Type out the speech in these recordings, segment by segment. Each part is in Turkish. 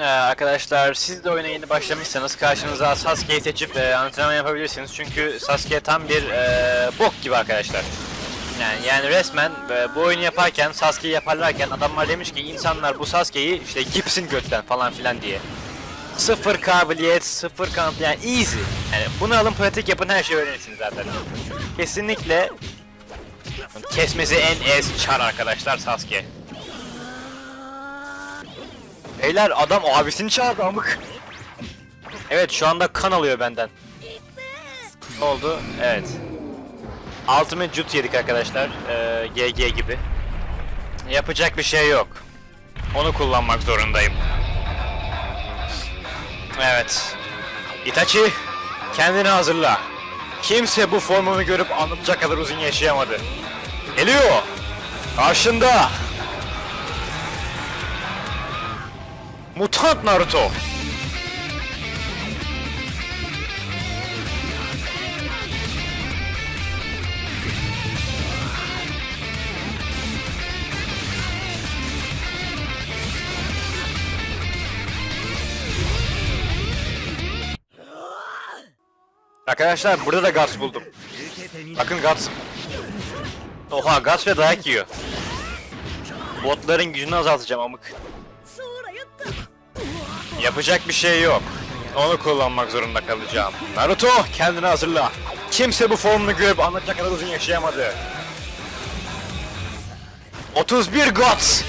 Ee, arkadaşlar siz de oyuna yeni başlamışsanız karşınıza Sasuke'yi seçip e, antrenman yapabilirsiniz. Çünkü Sasuke tam bir e, bok gibi arkadaşlar. Yani, yani resmen e, bu oyunu yaparken Sasuke'yi yaparlarken adamlar demiş ki insanlar bu Sasuke'yi işte gipsin götten falan filan diye. Sıfır kabiliyet, sıfır kanıt yani easy. Yani bunu alın pratik yapın her şeyi öğrenirsiniz zaten. Kesinlikle kesmesi en ez çar arkadaşlar Sasuke. Beyler adam abisini çağırdı amık. Evet şu anda kan alıyor benden. Ne oldu? Evet. Ultimate Jut yedik arkadaşlar. Ee, GG gibi. Yapacak bir şey yok. Onu kullanmak zorundayım. Evet. Itachi kendini hazırla. Kimse bu formumu görüp anlatacak kadar uzun yaşayamadı. Geliyor. Karşında. Mutant Naruto. Arkadaşlar burada da Guts buldum. Bakın Guts. Oha Guts ve dayak yiyor. Botların gücünü azaltacağım amık. Yapacak bir şey yok. Onu kullanmak zorunda kalacağım. Naruto kendini hazırla. Kimse bu formunu görüp anlatacak kadar uzun yaşayamadı. 31 Guts.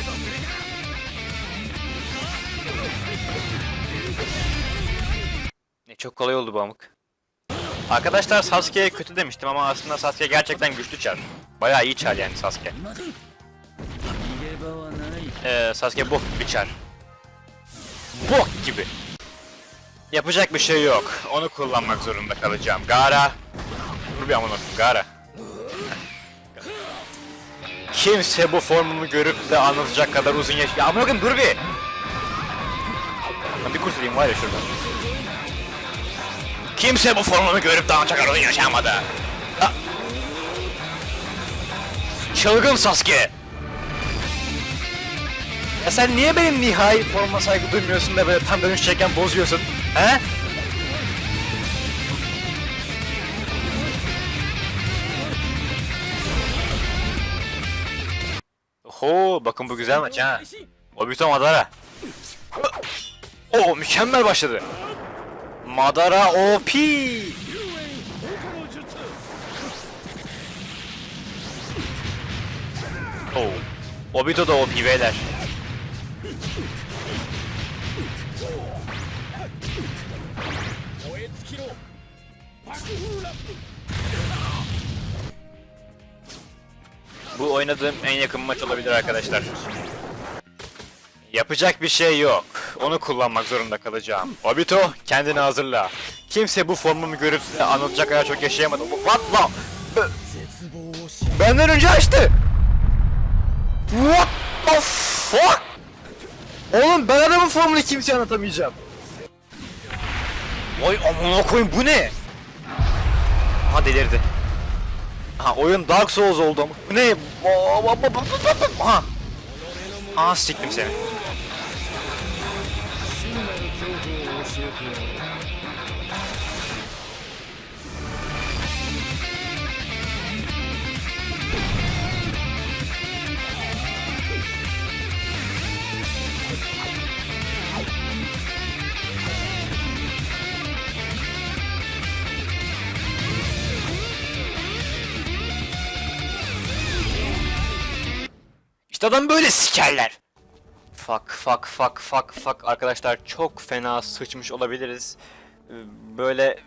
Ne çok kolay oldu bu amık. Arkadaşlar Sasuke'ye kötü demiştim ama aslında Sasuke gerçekten güçlü çar. Bayağı iyi çar yani Sasuke. Ee, Sasuke bok bir çar. Bok gibi. Yapacak bir şey yok. Onu kullanmak zorunda kalacağım. Gara. Dur bir amına Gara. Kimse bu formumu görüp de anlatacak kadar uzun yaş... Ya amına dur bir. Lan bir kurtulayım var ya şurada. Kimse bu formumu görüp de anlatacak kadar uzun yaşamadı. Ha. Çılgın Sasuke. Ya sen niye benim nihai forma saygı duymuyorsun da böyle tam dönüşecekken bozuyorsun? He? Oho bakın bu güzel maç ha. Obito Madara. Oo mükemmel başladı. Madara OP. Oo. Obito da OP beyler. Bu oynadığım en yakın maç olabilir arkadaşlar. Yapacak bir şey yok. Onu kullanmak zorunda kalacağım. Obito kendini hazırla. Kimse bu formumu görüp anlatacak kadar çok yaşayamadı. What lan? Benden önce açtı. What the fuck? Oğlum ben adamın formunu kimseye anlatamayacağım. Vay amına koyayım bu ne? Aha delirdi. Ha oyun Dark Souls oldu ama bu ne? Aha. Aha siktim seni. İşte adam böyle sikerler. Fuck fuck fuck fuck fuck arkadaşlar çok fena sıçmış olabiliriz. Böyle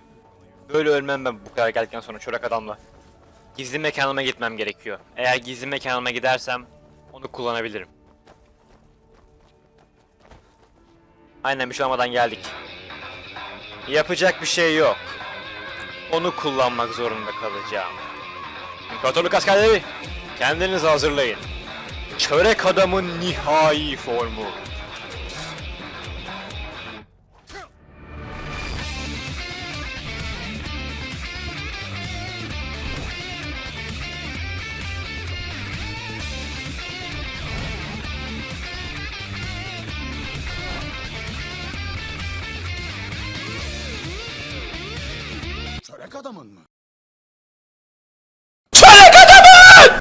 böyle ölmem ben bu kadar geldikten sonra çorak adamla. Gizli mekanıma gitmem gerekiyor. Eğer gizli mekanıma gidersem onu kullanabilirim. Aynen bir şey olmadan geldik. Yapacak bir şey yok. Onu kullanmak zorunda kalacağım. İmparatorluk askerleri kendinizi hazırlayın. Çörek adamın nihai formu. Çörek adamın mı?